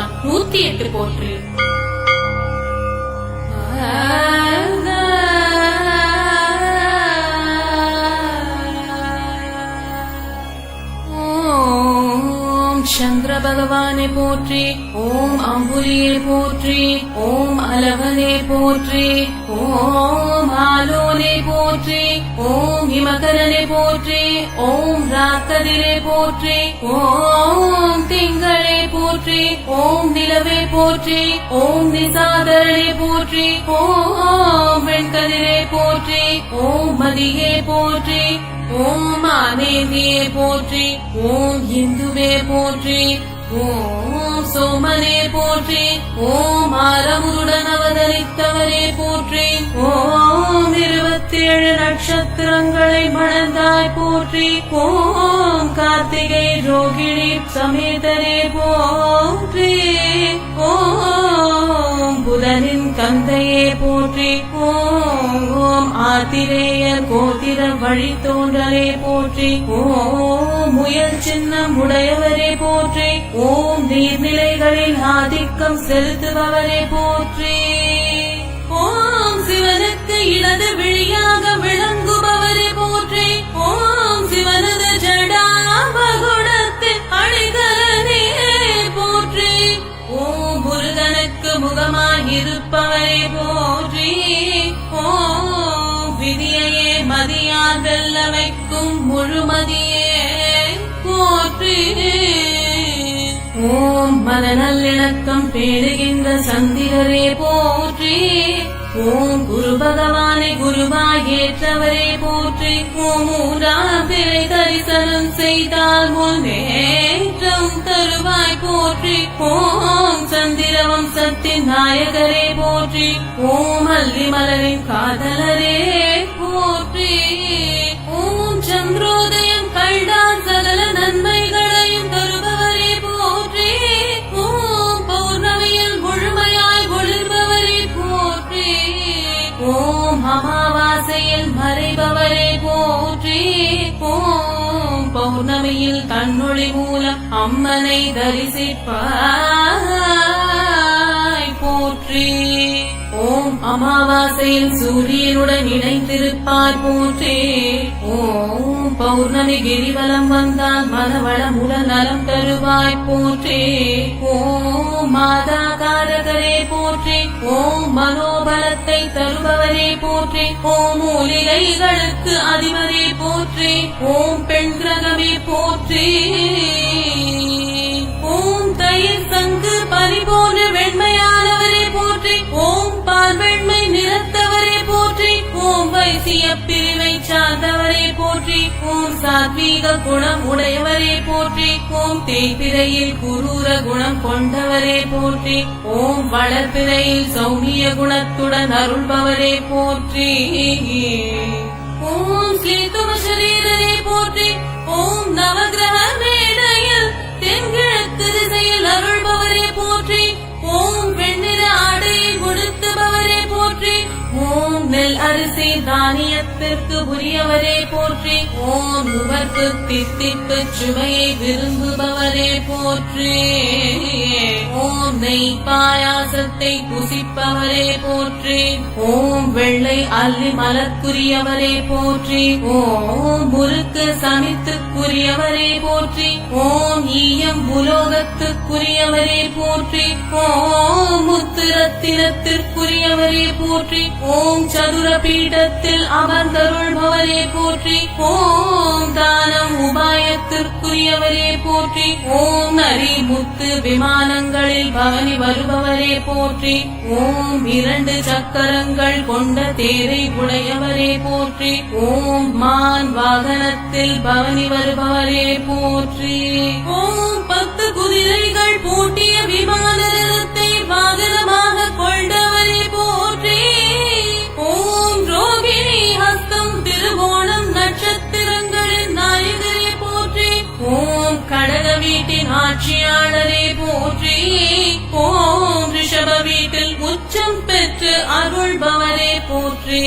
பெருமான் நூத்தி எட்டு போற்று. சந்திர பகவானை போற்றி ஓம் அம்புலியை போற்றி ஓம் அலவனை போற்றி ஓம் ஆலோனை போற்றி ஓம் இமகரனை போற்றி ஓம் ராக்கதிரை போற்றி ஓம் திங்கள் போற்றி ஓம் நிலவை போற்றி ஓம் நிசாதரனை போற்றி ஓம் வெண்கதிரை போற்றி ஓம் மதியை போற்றி ஓம் அநேதியே போற்றி ஓம் இந்துவே போற்றி ஓம் சோமனே போற்றி ஓம் ஆரமுடன் அவதரித்தவரே போற்றி ஓம் நிறுவ ஏழு நட்சத்திரங்களை மணந்தாய் போற்றி. ஓம் கார்த்திகை ரோகிணி சமேதரே போற்றி. ஓம் புதனின் கந்தையே போற்றி. ஓம் ஓம் ஆத்திரேய கோதிர வழி தோன்றலே போற்றி. ஓம் முயல் சின்னம் உடையவரே போற்றி. ஓம் நீர்நிலைகளில் ஆதிக்கம் செலுத்துபவரே போற்றி. சிவனுக்கு இடது விழியாக விளங்குபவரே போற்றி. ஓம் சிவனது ஜடாபகுடத்தில் அணிகலனே போற்றி. ஓம் முருகனுக்கு முகமாயிருப்பவரே போற்றி. ஓம் விதியையே மதியார் வெல்ல வைக்கும் முழுமதியே போற்றி. ஓம் மனநல்லிணக்கம் பேடுகின்ற சந்திரரே போற்றி. ஓம் குரு பகவானே குருவாய் ஏற்றவரே போற்றி. ஓம் ஊராம் பிறை தரிசனம் செய்தால் முன்னேற்றம் தருவாய் போற்றி. ஓம் சந்திரவம் சக்தி நாயகரே போற்றி. ஓம் அல்லி மலரின் காதலரே போற்றி. பௌர்ணமியில் கண்ணொளி மூலம் அம்மனை தரிசிப்பாய் போற்றி. ஓம் அமாவாசையில் சூரியனுடன் இணைந்திருப்பார் போற்றே. ஓம் பௌர்ணமி கிரிவலம் வந்தால் மனவளமுடன் நலம் தருவாய் போற்றே. ஓம் மாதா காரகரே போற்றி. ஓம் மனோபலத்தை தருபவரே போற்றி. ஓம் மூலிகைகளுக்கு அதிபரே போற்றி. ஓம் பெண் கிரகமே போற்றி. ஓம் தயிர் சங்கு பறி போன்ற வெண்மையானவரே போற்றி. ஓம் பார்வெண் ஓம் பிரிவை சார்ந்தவரே போற்றி ஓம் சாத்வீக குணம் உடையவரே போற்றி ஓம் தேய்பிரையில் குரூர குணம் கொண்டவரே போற்றி ஓம் வளர்பிறையில் சௌமிய குணத்துடன் அருள்பவரே போற்றி. ஓம் ஸ்ரீதும சரீரரே போற்றி ஓம் நவகிரக நெல் அரிசி தானியத்திற்கு உரியவரே போற்றி. ஓம் உவர்ப்பு தித்திப்பு சுவையை விரும்புபவரே போற்றி. ஓம் நெய் பாயாசத்தை புசிப்பவரே போற்றி. ஓம் வெள்ளை அள்ளி மலர்க்குரியவரே போற்றி. ஓம் முறுக்கு சமித்துக்குரியவரே போற்றி. ஓம் ஈயம் உலோகத்துக்குரியவரே போற்றி. ஓம் முத்துரத்தினத்திற்குரியவரே போற்றி. ஓம் சதுர பீடத்தில் அமர்ந்தருள்பவரே போற்றி. ஓம் தானம் உபாயத்திற்குரியவரே போற்றி. ஓம் நரி முத்து விமானங்களில் பவனி வருபவரே போற்றி. ஓம் இரண்டு சக்கரங்கள் கொண்ட தேரை உடையவரே போற்றி. ஓம் மான் வாகனத்தில் பவனி வருபவரே போற்றி. ஓம் பத்து குதிரைகள் பூட்டிய விமான ரதத்தை வாகனமாக கடக வீட்டின் ஆட்சியாளரே போற்றி ஓம் ரிஷப வீட்டில் உச்சம் பெற்று அருள்பவரே போற்றி.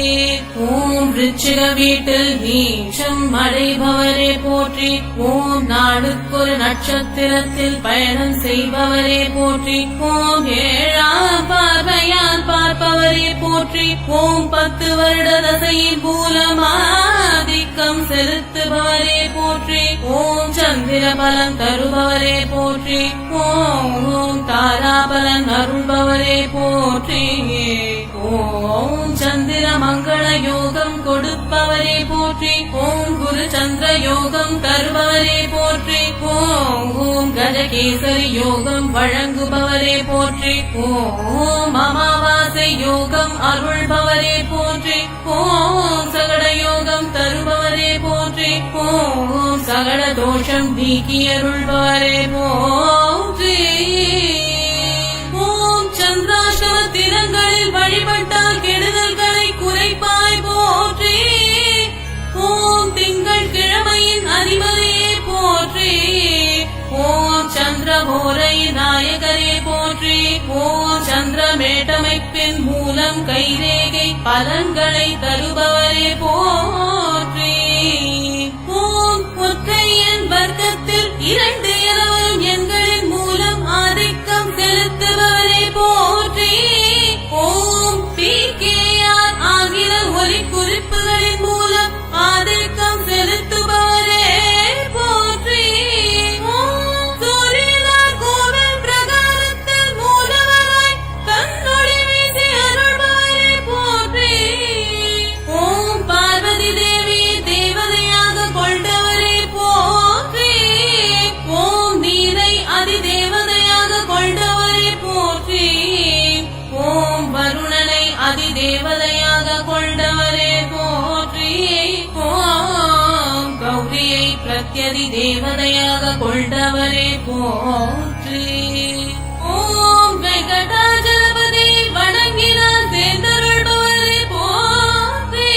ஓம் விருச்சிக வீட்டில் நீச்சம் அடைபவரே போற்றி. ஓம் நாளுக்கொரு நட்சத்திரத்தில் பயணம் செய்பவரே போற்றி. ஓம் ஏழாம் பார்வையால் பார்ப்பவரே போற்றி. ஓம் பத்து வருட தசையின் மூலமாதிக்கம் செலுத்துபவரே போற்றி. ஓம் சந்திர பலன் தருபவரே போற்றி. ஓம் ஓம் தாராபலன் அருள்பவரே போற்றி. ஓம் சந்திர மங்கள யோகம் கொடுப்பவரே போற்றி. சந்திர யோகம் தருபவரே போற்றி. ஓம் ஓம் கஜகேசரி யோகம் வழங்குபவரே போற்றி. ஓம் அமாவாசை யோகம் அருள்பவரே போற்றி. ஓம் சகட யோகம் தருபவரே போற்றி. ஓம் சகட தோஷம் நீக்கி அருள்பவரே போ கோரை நாயகரே போற்றி ஓம் சந்திரமேட்டமைப்பின் மூலம் கைரேகை பலன்களை தருபவரே போற்றி. ஓம் ஒற்றையன் வர்க்கத்தில் இரண்டு தேவதையாக கொண்டவரே போற்றி. ஓம் வெங்கடாஜலபதி வணங்கினார் சேர்ந்தருள்பவரே போற்றி.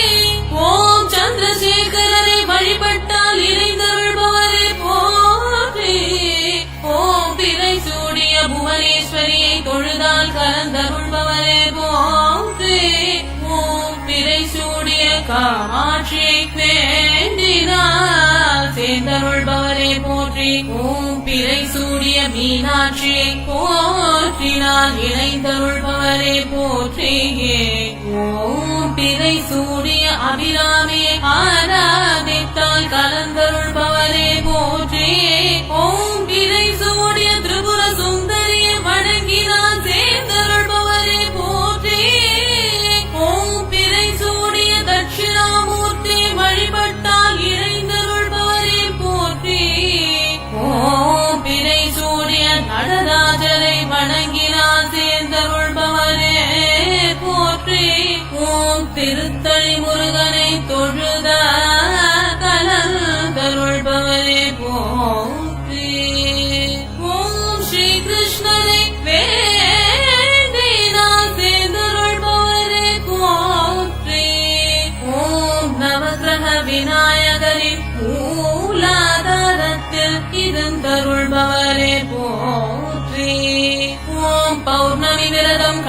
ஓம் சந்திரசேகரரை வழிபட்டால் இறைந்தருள்பவரே போற்றி. ஓம் திரை சூடிய புவனேஸ்வரியை தொழுதால் கலந்தருள்பவரே போற்றி. ஓம் பிறை சூடிய காமாட்சியை வேண்டினார். சேர்ந்தருள்பவரே போற்றி. ஓம் பிறை சூடிய மீனாட்சி. போற்றினால் இணைந்தருள்பவரே போற்றியே. ஓம் பிறை சூடிய அபிராமே. ஆராதித்த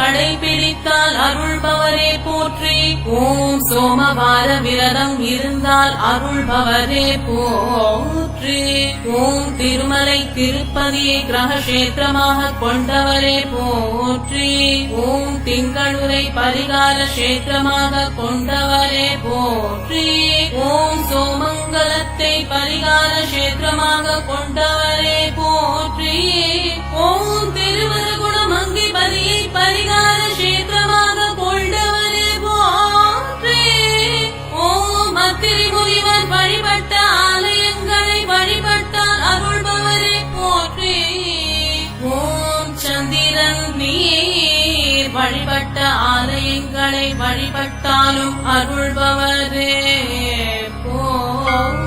விரதம் கடைபிடித்தால் அருள்பவரே போற்றி. ஓம் சோமவார விரதம் இருந்தால் அருள்பவரே போற்றி. ஓம் திருமலை திருப்பதியை கிரகஷேத்திரமாக கொண்டவரே போற்றி. ஓம் திங்களுரை பரிகார கஷேத்திரமாக கொண்டவரே போற்றி. ஓம் சோமங்கலத்தை பரிகார கஷேத்திரமாக கொண்டவர் நீர் வழிபட்ட ஆலயங்களை வழிபட்டாலும் அருள்பவரே. போ.